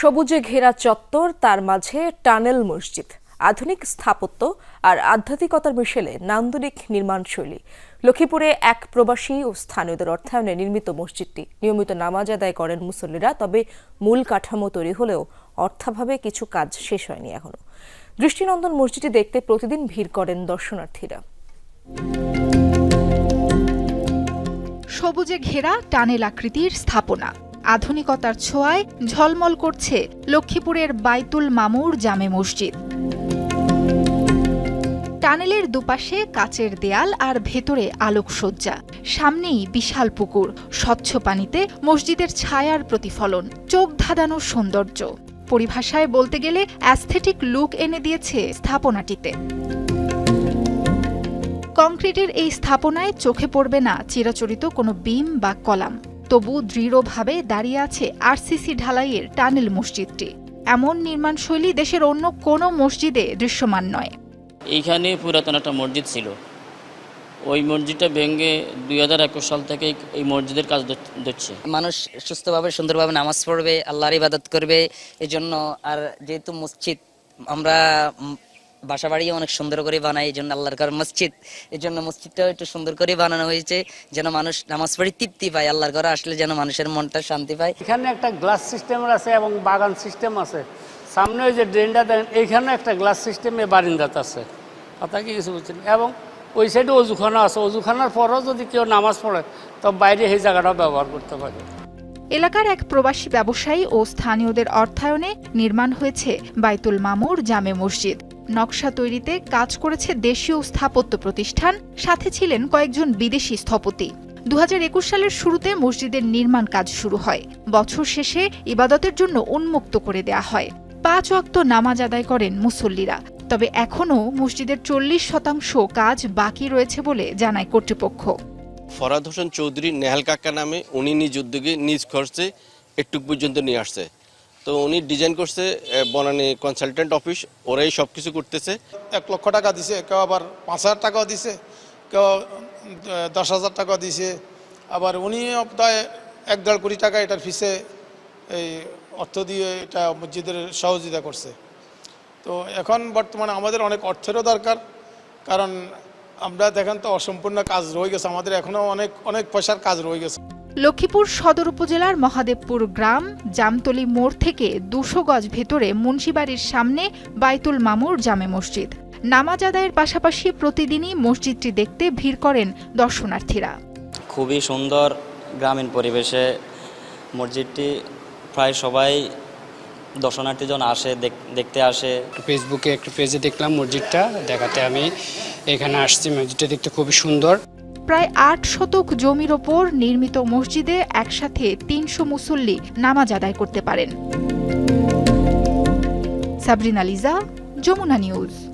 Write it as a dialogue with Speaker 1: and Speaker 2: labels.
Speaker 1: সবুজে ঘেরা চত্বর, তার মাঝে টানেল মসজিদ, আধুনিক স্থাপত্য আর আধ্যাত্মিকতার মিশেলে নান্দনিক নির্মাণশৈলী। লক্ষ্মীপুরে এক প্রবাসী ও স্থানীয়দের অর্থায়নে নির্মিত মসজিদটি নিয়মিত নামাজ আদায় করেন মুসল্লিরা, তবে মূল কাঠামো তৈরি হলেও অর্থাভাবে কিছু কাজ শেষ হয়নি এখনও। দৃষ্টিনন্দন মসজিদটি দেখতে প্রতিদিন ভিড় করেন দর্শনার্থীরা।
Speaker 2: সবুজে ঘেরা টানেল আকৃতির স্থাপনা। আধুনিকতার ছোঁয়ায় ঝলমল করছে লক্ষ্মীপুরের বাইতুল মামুর জামে মসজিদ। টানেলের দুপাশে কাচের দেয়াল আর ভেতরে আলোকসজ্জা। সামনেই বিশাল পুকুর, স্বচ্ছ পানিতে মসজিদের ছায়ার প্রতিফলন, চোখ ধাঁধানো সৌন্দর্য। পরিভাষায় বলতে গেলে অ্যাস্থেটিক লুক এনে দিয়েছে স্থাপনাটিতে। কংক্রিটের এই স্থাপনায় চোখে পড়বে না চিরাচরিত কোনো বিম বা কলাম। তবু দৃঢ়ভাবে দাঁড়িয়ে আছে আরসিসি ঢালাইয়ের টানেল মসজিদটি। এমন নির্মাণশৈলী দেশের অন্য কোনো মসজিদে দৃশ্যমান নয়।
Speaker 3: এইখানে পুরাতন একটা মসজিদ ছিল। ওই মসজিদটা ভেঙে দুই হাজার একুশ সাল থেকে এই- মসজিদের কাজ ধর- ধরছে।
Speaker 4: মানুষ সুস্থভাবে সুন্দরভাবে নামাজ পড়বে আল্লাহর ইবাদত করবে এই জন্য আর যেহেতু মসজিদ আমরা বাসা বাড়িও অনেক সুন্দর করে বানায় এই জন্য আল্লাহর ঘর মসজিদ এই জন্য মসজিদটাও একটু সুন্দর করে বানানো হয়েছে যেন মানুষ নামাজ পড়ে তৃপ্তি পায় আল্লাহর ঘরে আসলে যেন মানুষের মনটা শান্তি পায়।
Speaker 5: এখানে একটা গ্লাস সিস্টেম আছে এবং বাগান সিস্টেম আছে। সামনে ওই যে ড্রেনটা দেখেন এইখানেও একটা গ্লাস সিস্টেমে বারিন্দাত আছে। কথা কি কিছু বুঝছেন? এবং ওই সাইডে অজুখানা আছে। অজুখানার পরও যদি কেউ নামাজ পড়ে তো বাইরে সেই জায়গাটাও ব্যবহার করতে পারে।
Speaker 2: এলাকার এক প্রবাসী ব্যবসায়ী ও স্থানীয়দের অর্থায়নে নির্মাণ হয়েছে বাইতুল মামুর জামে মসজিদ। নকশা তৈরিতে কাজ করেছে দেশীয় স্থাপত্য প্রতিষ্ঠান, সাথে ছিলেন কয়েকজন বিদেশি স্থপতি। দুহাজার একুশ সালের শুরুতে মসজিদের নির্মাণ কাজ শুরু হয়। বছর শেষে ইবাদতের জন্য উন্মুক্ত করে দেয়া হয়। পাঁচ ওয়াক্ত নামাজ আদায় করেন মুসল্লিরা। তবে এখনও মসজিদের চল্লিশ শতাংশ কাজ বাকি রয়েছে বলে জানায় কর্তৃপক্ষ।
Speaker 6: ফরাদ হোসেন চৌধুরী নেহাল কাকা নামে উনি নিজ উদ্যোগে নিজ খরচে একটু পর্যন্ত নিয়ে আসছে। তো উনি ডিজাইন করছে বনানী কনসালটেন্ট অফিস ওরাই সব কিছু করতেছে।
Speaker 7: এক লক্ষ টাকা দিছে, কেউ আবার পাঁচ হাজার টাকাও দিছে, কেউ দশ হাজার টাকাও দিছে। আবার উনি প্রায় এক দেড় কোটি টাকা এটার ফিসে এই অর্থ দিয়ে এটা মসজিদের সহযোগিতা করছে। তো এখন বর্তমানে আমাদের অনেক অর্থেরও দরকার, কারণ আমরা দেখেন তো অসম্পূর্ণ কাজ রয়ে গেছে, আমাদের এখনও অনেক অনেক পয়সার কাজ রয়ে গেছে।
Speaker 2: লক্ষ্মীপুর সদর উপজেলার মহাদেবপুর গ্রাম জামতলি মোড় থেকে দুশো গজ ভেতরে মুন্সিবাড়ির সামনে বাইতুল মামুর জামে মসজিদ। নামাজ আদায়ের পাশাপাশি প্রতিদিনই মসজিদটি দেখতে ভিড় করেন দর্শনার্থীরা।
Speaker 3: খুবই সুন্দর গ্রামীণ পরিবেশে মসজিদটি প্রায় সবাই দর্শনার্থীজন আসে দেখ- দেখতে আসে।
Speaker 8: ফেসবুকে একটু পেজে দেখলাম মসজিদটা দেখাতে আমি এখানে আসছি। মসজিদটা দেখতে খুবই সুন্দর।
Speaker 2: প্রায় আট শতক জমির ওপর নির্মিত মসজিদে একসাথে তিনশো মুসল্লি নামাজ আদায় করতে পারেন। সাবরিনা লিজা, যমুনা নিউজ।